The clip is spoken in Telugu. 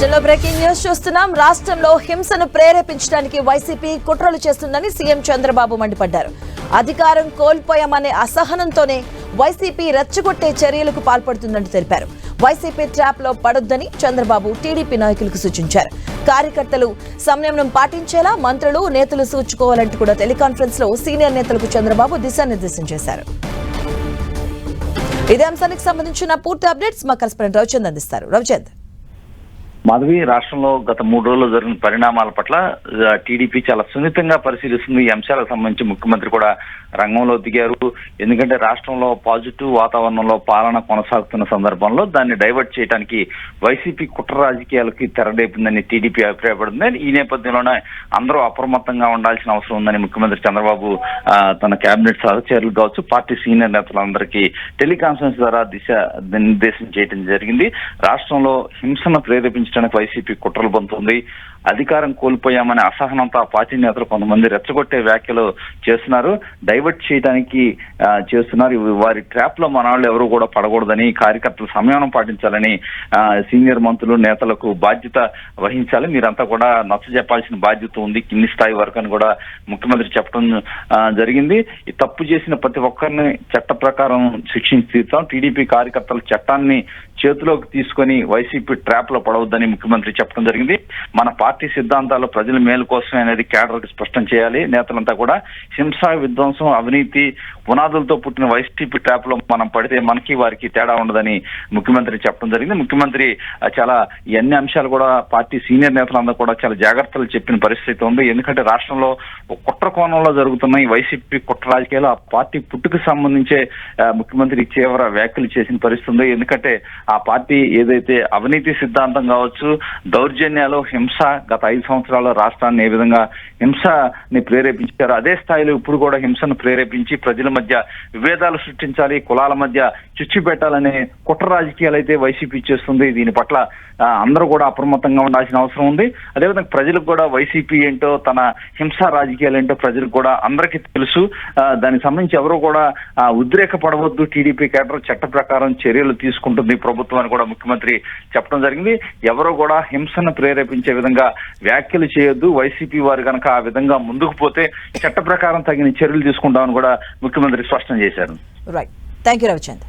బులెటిన్లో బ్రేకింగ్ న్యూస్ చూస్తున్నాం. రాష్ట్రంలో హింసను ప్రేరేపించడానికి వైసీపీ కుట్రలు చేస్తుందని సీఎం చంద్రబాబు మండిపడ్డారు. అధికారం కోల్పోయామనే అసహనంతోనే వైసీపీ రెచ్చగొట్టే చర్యలకు పాల్పడుతుందని తెలిపారు. వైసీపీ ట్రాప్లో పడొద్దని చంద్రబాబు టీడీపీ నాయకులకు సూచించారు. కార్యకర్తలు సంయమనం పాటించేలా మంత్రులు నేతలు సూచుకోవాలంటూ కూడా టెలికాన్ఫరెన్స్లో సీనియర్ నేతలకు చంద్రబాబు దిశానిర్దేశం చేశారు. ఇదే అంశానికి సంబంధించిన పూర్తి అప్డేట్స్ మా కరెస్పాండెంట్ రవిచంద్ అందిస్తారు. రవిచంద్. మాధవి రాష్ట్రంలో గత మూడు రోజుల్లో జరిగిన పరిణామాల పట్ల టీడీపీ చాలా సున్నితంగా పరిశీలిస్తుంది. ఈ అంశాలకు సంబంధించి ముఖ్యమంత్రి కూడా రంగంలో దిగారు. ఎందుకంటే రాష్ట్రంలో పాజిటివ్ వాతావరణంలో పాలన కొనసాగుతున్న సందర్భంలో దాన్ని డైవర్ట్ చేయడానికి వైసీపీ కుట్ర రాజకీయాలకి తెరలేపిందని టీడీపీ అభిప్రాయపడుతుంది. ఈ నేపథ్యంలోనే అందరూ అప్రమత్తంగా ఉండాల్సిన అవసరం ఉందని ముఖ్యమంత్రి చంద్రబాబు తన కేబినెట్ సహచరులు కావచ్చు పార్టీ సీనియర్ నేతలందరికీ టెలికాన్ఫరెన్స్ ద్వారా దిశ నిర్దేశం చేయడం జరిగింది. రాష్ట్రంలో హింసను ప్రేరేపించడం ప్రేరేపించడానికి వైసీపీ కుట్రలు పొందుతుంది. అధికారం కోల్పోయామనే అసహనంతో ఆ పార్టీ నేతలు కొంతమంది రెచ్చగొట్టే వ్యాఖ్యలు చేస్తున్నారు. డైవర్ట్ చేయడానికి చేస్తున్నారు. వారి ట్రాప్లో మన వాళ్ళు ఎవరు కూడా పడకూడదని కార్యకర్తలు సంయమనం పాటించాలని సీనియర్ మంత్రులు నేతలకు బాధ్యత వహించాలి. మీరంతా కూడా నచ్చ చెప్పాల్సిన బాధ్యత ఉంది. కింది స్థాయి వరకు అని కూడా ముఖ్యమంత్రి చెప్పడం జరిగింది. ఈ తప్పు చేసిన ప్రతి ఒక్కరిని చట్ట ప్రకారం శిక్షించి తీర్చాం. టీడీపీ కార్యకర్తలు చట్టాన్ని చేతిలోకి తీసుకొని వైసీపీ ట్రాప్లో పడవద్దని ముఖ్యమంత్రి చెప్పడం జరిగింది. మన పార్టీ సిద్ధాంతాలు ప్రజల మేలు కోసమే అనేది కేడర్ స్పష్టం చేయాలి. నేతలంతా కూడా హింస విధ్వంసం అవినీతి పునాదులతో పుట్టిన వైసీపీ ట్రాప్లో మనం పడితే మనకి వారికి తేడా ఉండదని ముఖ్యమంత్రి చెప్పడం జరిగింది. ముఖ్యమంత్రి చాలా ఎన్ని అంశాలు కూడా పార్టీ సీనియర్ నేతలందరూ కూడా చాలా జాగ్రత్తలు చెప్పిన పరిస్థితి ఉంది. ఎందుకంటే రాష్ట్రంలో కుట్ర కోణంలో జరుగుతున్న ఈ వైసీపీ కుట్ర రాజకీయాలు ఆ పార్టీ పుట్టుకు సంబంధించే ముఖ్యమంత్రి తీవ్ర వ్యాఖ్యలు చేసిన పరిస్థితి ఉంది. ఎందుకంటే ఆ పార్టీ ఏదైతే అవినీతి సిద్ధాంతం కావచ్చు దౌర్జన్యాలు హింస గత ఐదు సంవత్సరాల రాష్ట్రాన్ని ఏ విధంగా హింసని ప్రేరేపించారు అదే స్థాయిలో ఇప్పుడు కూడా హింసను ప్రేరేపించి ప్రజల మధ్య విభేదాలు సృష్టించాలి కులాల మధ్య చిచ్చు పెట్టాలనే కుట్ర రాజకీయాలు అయితే వైసీపీ చేస్తుంది. దీని పట్ల అందరూ కూడా అప్రమత్తంగా ఉండాల్సిన అవసరం ఉంది. అదేవిధంగా ప్రజలకు కూడా వైసీపీ ఏంటో తన హింస రాజకీయాలు ఏంటో ప్రజలకు కూడా అందరికీ తెలుసు. దానికి సంబంధించి ఎవరు కూడా ఉద్రేక పడవద్దు. టీడీపీ కేటర్ చట్ట ప్రకారం చర్యలు తీసుకుంటుంది ప్రభుత్వం అని కూడా ముఖ్యమంత్రి చెప్పడం జరిగింది. ఎవరు కూడా హింసను ప్రేరేపించే విధంగా వ్యాఖ్యలు చేయొద్దు. వైసీపీ వారు కనుక ఆ విధంగా ముందుకు పోతే చట్ట ప్రకారం తగిన చర్యలు తీసుకుంటామని కూడా ముఖ్యమంత్రి స్పష్టం చేశారు. Right thank you Ravichandra